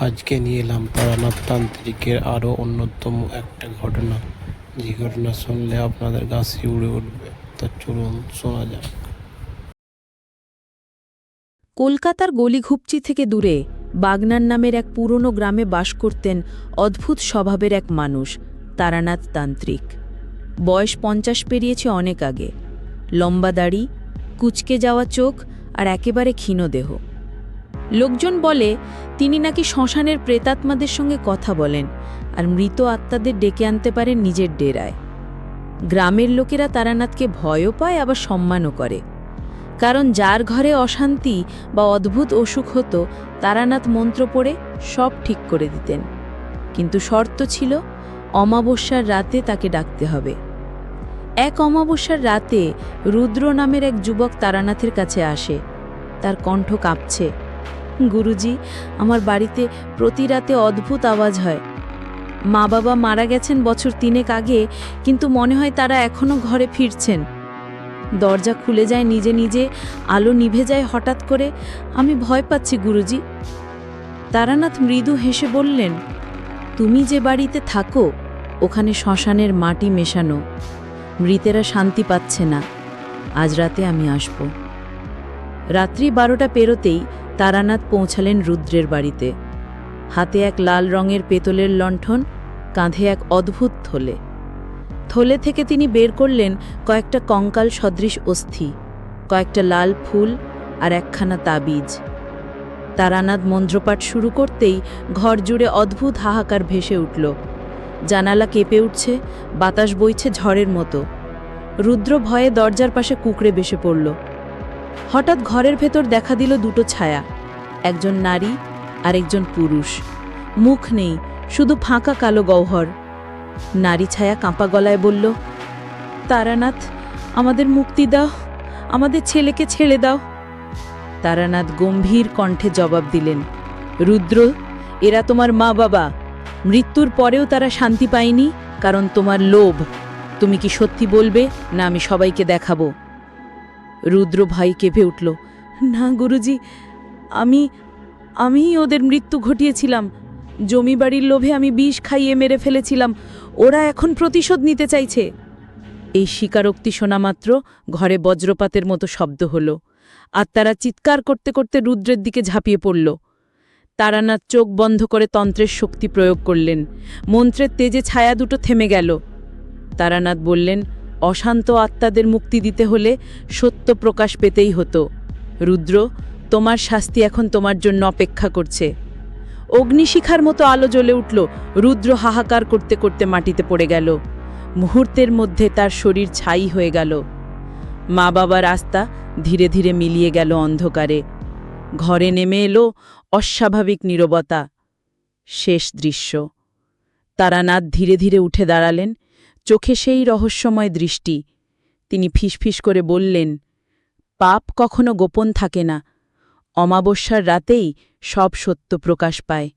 আজকে নিয়ে এলাম তারানাথ তান্ত্রিকের আরও অন্যতম একটা ঘটনা। যে ঘটনা শুনলে আপনাদের গাছি উড়ে উঠবে। তা চলুন শোনা যাক। কলকাতার গলিঘুপচি থেকে দূরে বাগনান নামের এক পুরনো গ্রামে বাস করতেন অদ্ভুত স্বভাবের এক মানুষ, তারানাথ তান্ত্রিক। বয়স পঞ্চাশ পেরিয়েছে অনেক আগে। লম্বা দাড়ি, কুচকে যাওয়া চোখ আর একেবারে ক্ষীণ দেহ। লোকজন বলে, তিনি নাকি শ্মশানের প্রেতাত্মাদের সঙ্গে কথা বলেন আর মৃত আত্মাদের ডেকে আনতে পারেন নিজের ডেরায়। গ্রামের লোকেরা তারানাথকে ভয়ও পায়, আবার সম্মানও করে। কারণ যার ঘরে অশান্তি বা অদ্ভুত অসুখ হতো, তারানাথ মন্ত্র পড়ে সব ঠিক করে দিতেন। কিন্তু শর্ত ছিল, অমাবস্যার রাতে তাকে ডাকতে হবে। এক অমাবস্যার রাতে রুদ্র নামের এক যুবক তারানাথের কাছে আসে। তার কণ্ঠ কাঁপছে। গুরুজি, আমার বাড়িতে প্রতি রাতে অদ্ভুত আওয়াজ হয়। মা বাবা মারা গেছেন বছর তিনেক আগে, কিন্তু মনে হয় তারা এখনও ঘরে ফিরছেন। দরজা খুলে যায় নিজে নিজে, আলো নিভে যায় হঠাৎ করে। আমি ভয় পাচ্ছি গুরুজি। তারানাথ মৃদু হেসে বললেন, তুমি যে বাড়িতে থাকো, ওখানে শ্মশানের মাটি মেশানো। মৃতেরা শান্তি পাচ্ছে না। আজ রাতে আমি আসব। রাত্রি বারোটা পেরোতেই তারানাথ পৌঁছালেন রুদ্রের বাড়িতে। হাতে এক লাল রঙের পেতলের লণ্ঠন, কাঁধে এক অদ্ভুত থলে। থলে থেকে তিনি বের করলেন কয়েকটা কঙ্কাল সদৃশ অস্থি, কয়েকটা লাল ফুল আর একখানা তাবিজ। তারানাথ মন্ত্রপাঠ শুরু করতেই ঘর জুড়ে অদ্ভুত হাহাকার ভেসে উঠল। জানালা কেঁপে উঠছে, বাতাস বইছে ঝড়ের মতো। রুদ্র ভয়ে দরজার পাশে কুকড়ে বেসে পড়ল। হঠাৎ ঘরের ভেতর দেখা দিল দুটো ছায়া। একজন নারী আর একজন পুরুষ। মুখ নেই, শুধু ফাঁকা কালো গহ্বর। নারী ছায়া কাঁপা গলায় বলল, তারানাথ, আমাদের মুক্তি দাও, আমাদের ছেলেকে ছেড়ে দাও। তারানাথ গম্ভীর কণ্ঠে জবাব দিলেন, রুদ্র, এরা তোমার মা বাবা। মৃত্যুর পরেও তারা শান্তি পায়নি, কারণ তোমার লোভ। তুমি কি সত্যি বলবে না আমি সবাইকে দেখাবো। রুদ্র ভাই কেঁপে উঠল, না গুরুজি, আমি আমি ওদের মৃত্যু ঘটিয়েছিলাম। জমি বাড়ির লোভে আমি বিষ খাইয়ে মেরে ফেলেছিলাম। ওরা এখন প্রতিশোধ নিতে চাইছে। এই স্বীকারোক্তি শোনা মাত্র ঘরে বজ্রপাতের মতো শব্দ হল। আর তারা চিৎকার করতে করতে রুদ্রের দিকে ঝাঁপিয়ে পড়ল। তারানাথ চোখ বন্ধ করে তন্ত্রের শক্তি প্রয়োগ করলেন। মন্ত্রের তেজে ছায়া দুটো থেমে গেল। তারানাথ বললেন অশান্ত আত্মাদের মুক্তি দিতে হলে সত্য প্রকাশ পেতেই হতো। রুদ্র, তোমার শাস্তি এখন তোমার জন্য অপেক্ষা করছে। অগ্নিশিখার মতো আলো জ্বলে উঠল, রুদ্র হাহাকার করতে করতে মাটিতে পড়ে গেল। মুহূর্তের মধ্যে তার শরীর ছাই হয়ে গেল। মা বাবার আস্থা ধীরে ধীরে মিলিয়ে গেল অন্ধকারে। ঘরে নেমে এলো অস্বাভাবিক নীরবতা। শেষ দৃশ্য। তারানাথ ধীরে ধীরে উঠে দাঁড়ালেন চোখে সেই রহস্যময় দৃষ্টি। তিনি ফিসফিস করে বললেন, পাপ কখনো গোপন থাকে না। অমাবস্যার রাতেই সব সত্য প্রকাশ পায়।